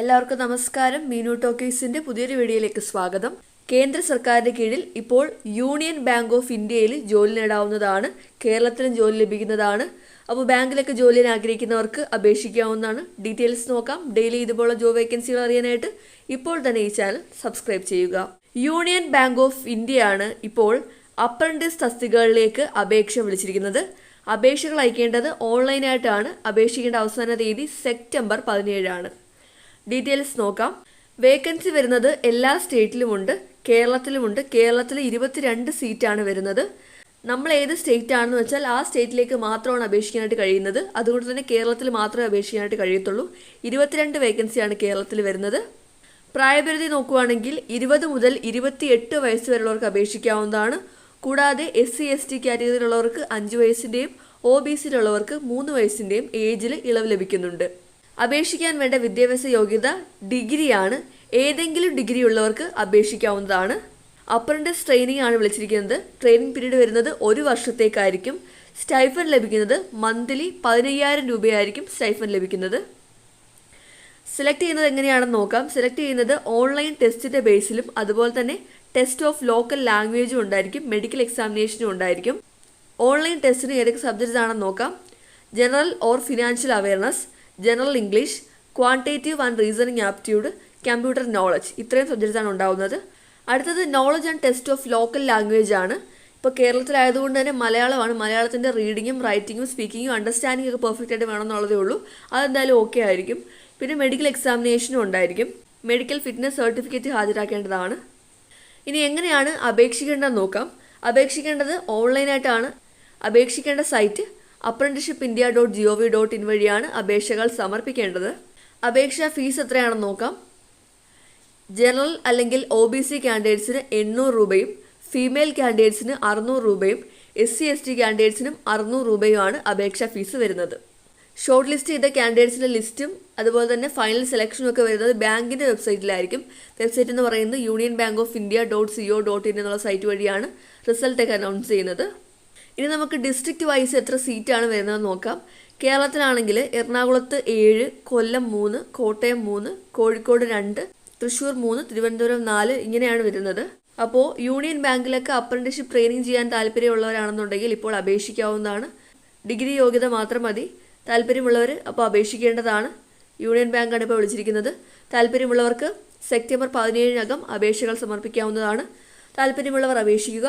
എല്ലാവർക്കും നമസ്കാരം. മീനു ടോക്കീസിന്റെ പുതിയൊരു വീഡിയോയിലേക്ക് സ്വാഗതം. കേന്ദ്ര സർക്കാരിന്റെ കീഴിൽ ഇപ്പോൾ യൂണിയൻ ബാങ്ക് ഓഫ് ഇന്ത്യയിൽ ജോലി നേടാവുന്നതാണ്. കേരളത്തിലും ജോലി ലഭിക്കുന്നതാണ്. അപ്പോൾ ബാങ്കിലൊക്കെ ജോലി ചെയ്യാൻ ആഗ്രഹിക്കുന്നവർക്ക് അപേക്ഷിക്കാവുന്നതാണ്. ഡീറ്റെയിൽസ് നോക്കാം. ഡെയിലി ഇതുപോലുള്ള ജോബ് വേക്കൻസികൾ അറിയാനായിട്ട് ഇപ്പോൾ തന്നെ ഈ ചാനൽ സബ്സ്ക്രൈബ് ചെയ്യുക. യൂണിയൻ ബാങ്ക് ഓഫ് ഇന്ത്യയാണ് ഇപ്പോൾ അപ്രന്റീസ് തസ്തികകളിലേക്ക് അപേക്ഷ വിളിച്ചിരിക്കുന്നത്. അപേക്ഷകൾ അയക്കേണ്ടത് ഓൺലൈനായിട്ടാണ്. അപേക്ഷിക്കേണ്ട അവസാന തീയതി സെപ്റ്റംബർ പതിനേഴാണ്. ഡീറ്റെയിൽസ് നോക്കാം. വേക്കൻസി വരുന്നത് എല്ലാ സ്റ്റേറ്റിലുമുണ്ട്. കേരളത്തിലുമുണ്ട്. കേരളത്തിൽ ഇരുപത്തിരണ്ട് സീറ്റാണ് വരുന്നത്. നമ്മൾ ഏത് സ്റ്റേറ്റ് ആണെന്ന് വെച്ചാൽ ആ സ്റ്റേറ്റിലേക്ക് മാത്രമാണ് അപേക്ഷിക്കാനായിട്ട് കഴിയുന്നത്. അതുകൊണ്ട് തന്നെ കേരളത്തിൽ മാത്രമേ അപേക്ഷിക്കാനായിട്ട് കഴിയത്തുള്ളൂ. ഇരുപത്തിരണ്ട് വേക്കൻസിയാണ് കേരളത്തിൽ വരുന്നത്. പ്രായപരിധി നോക്കുകയാണെങ്കിൽ ഇരുപത് മുതൽ ഇരുപത്തിയെട്ട് വയസ്സ് വരെയുള്ളവർക്ക് അപേക്ഷിക്കാവുന്നതാണ്. കൂടാതെ എസ് സി എസ് ടി കാറ്റഗറിയിലുള്ളവർക്ക് അഞ്ച് വയസ്സിന്റെയും ഒ ബി സിയിലുള്ളവർക്ക് മൂന്ന് വയസ്സിന്റെയും ഏജിൽ ഇളവ് ലഭിക്കുന്നുണ്ട്. അപേക്ഷിക്കാൻ വേണ്ട വിദ്യാഭ്യാസ യോഗ്യത ഡിഗ്രിയാണ്. ഏതെങ്കിലും ഡിഗ്രി ഉള്ളവർക്ക് അപേക്ഷിക്കാവുന്നതാണ്. അപ്രന്റീസ് ട്രെയിനിങ് ആണ് വിളിച്ചിരിക്കുന്നത്. ട്രെയിനിങ് പീരീഡ് വരുന്നത് ഒരു വർഷത്തേക്കായിരിക്കും. സ്റ്റൈഫൻ ലഭിക്കുന്നത് മന്ത്ലി പതിനയ്യായിരം രൂപയായിരിക്കും സ്റ്റൈഫൻ ലഭിക്കുന്നത്. സെലക്ട് ചെയ്യുന്നത് എങ്ങനെയാണെന്ന് നോക്കാം. സെലക്ട് ചെയ്യുന്നത് ഓൺലൈൻ ടെസ്റ്റിന്റെ ബേസിലും അതുപോലെ തന്നെ ടെസ്റ്റ് ഓഫ് ലോക്കൽ ലാംഗ്വേജും ഉണ്ടായിരിക്കും. മെഡിക്കൽ എക്സാമിനേഷനും ഉണ്ടായിരിക്കും. ഓൺലൈൻ ടെസ്റ്റിന് ഏതൊക്കെ സബ്ജക്ട്സ് ആണെന്ന് നോക്കാം. General or financial awareness. General English quantitative and reasoning aptitude computer knowledge ഇത്രയും സബ്ജക്ട്സ് ആണ് ഉണ്ടാവുന്നത്. അടുത്തത് knowledge and test of local language ആണ്. ഇപ്പോൾ കേരളത്തിലായതുകൊണ്ട് തന്നെ മലയാളമാണ്. മലയാളത്തിന്റെ റീഡിങ്ങും റൈറ്റിങ്ങും സ്പീക്കിങ്ങും അണ്ടർസ്റ്റാൻഡിംഗ് ഒക്കെ പെർഫെക്റ്റ് ആയിട്ട് വേണമെന്നുള്ളതേ ഉള്ളൂ. അതെന്തായാലും ഓക്കെ ആയിരിക്കും. പിന്നെ മെഡിക്കൽ എക്സാമിനേഷനും ഉണ്ടായിരിക്കും. മെഡിക്കൽ ഫിറ്റ്നസ് സർട്ടിഫിക്കറ്റ് ഹാജരാക്കേണ്ടതാണ്. ഇനി എങ്ങനെയാണ് അപേക്ഷിക്കേണ്ടതെന്ന് നോക്കാം. അപേക്ഷിക്കേണ്ടത് ഓൺലൈനായിട്ടാണ് അപേക്ഷിക്കേണ്ട site apprenticeship India dot G O V dot in വഴിയാണ് അപേക്ഷകൾ സമർപ്പിക്കേണ്ടത്. അപേക്ഷാ ഫീസ് എത്രയാണെന്ന് നോക്കാം. ജനറൽ അല്ലെങ്കിൽ ഒ ബി സി കാൻഡിഡേറ്റ്സിന് എണ്ണൂറ് രൂപയും ഫീമെയിൽ കാൻഡിഡേറ്റ്സിന് അറുന്നൂറ് രൂപയും എസ് സി എസ് ടി കാൻഡിഡേറ്റ്സിനും അറുന്നൂറ് രൂപയുമാണ് അപേക്ഷാ ഫീസ് വരുന്നത്. ഷോർട്ട് ലിസ്റ്റ് ചെയ്ത കാൻഡിഡേറ്റ്സിന്റെ ലിസ്റ്റും അതുപോലെ തന്നെ ഫൈനൽ സെലക്ഷനും ഒക്കെ വരുന്നത് ബാങ്കിന്റെ വെബ്സൈറ്റിലായിരിക്കും. വെബ്സൈറ്റ് എന്ന് പറയുന്നത് union bank of India dot C O dot in എന്നുള്ള സൈറ്റ് വഴിയാണ് റിസൾട്ടൊക്കെ അനൗൺസ് ചെയ്യുന്നത്. ഇനി നമുക്ക് ഡിസ്ട്രിക്റ്റ് വൈസ് എത്ര സീറ്റാണ് വരുന്നതെന്ന് നോക്കാം. കേരളത്തിലാണെങ്കിൽ എറണാകുളത്ത് ഏഴ് കൊല്ലം മൂന്ന് കോട്ടയം മൂന്ന് കോഴിക്കോട് രണ്ട് തൃശ്ശൂർ മൂന്ന് തിരുവനന്തപുരം നാല് ഇങ്ങനെയാണ് വരുന്നത്. അപ്പോൾ യൂണിയൻ ബാങ്കിലൊക്കെ അപ്രന്റീഷിപ്പ് ട്രെയിനിങ് ചെയ്യാൻ താല്പര്യമുള്ളവരാണെന്നുണ്ടെങ്കിൽ ഇപ്പോൾ അപേക്ഷിക്കാവുന്നതാണ്. ഡിഗ്രി യോഗ്യത മാത്രം മതി. താല്പര്യമുള്ളവർ അപ്പോൾ അപേക്ഷിക്കേണ്ടതാണ്. യൂണിയൻ ബാങ്കാണ് ഇപ്പോൾ വിളിച്ചിരിക്കുന്നത്. താല്പര്യമുള്ളവർക്ക് സെപ്റ്റംബർ പതിനേഴിനകം അപേക്ഷകൾ സമർപ്പിക്കാവുന്നതാണ്. താല്പര്യമുള്ളവർ അപേക്ഷിക്കുക.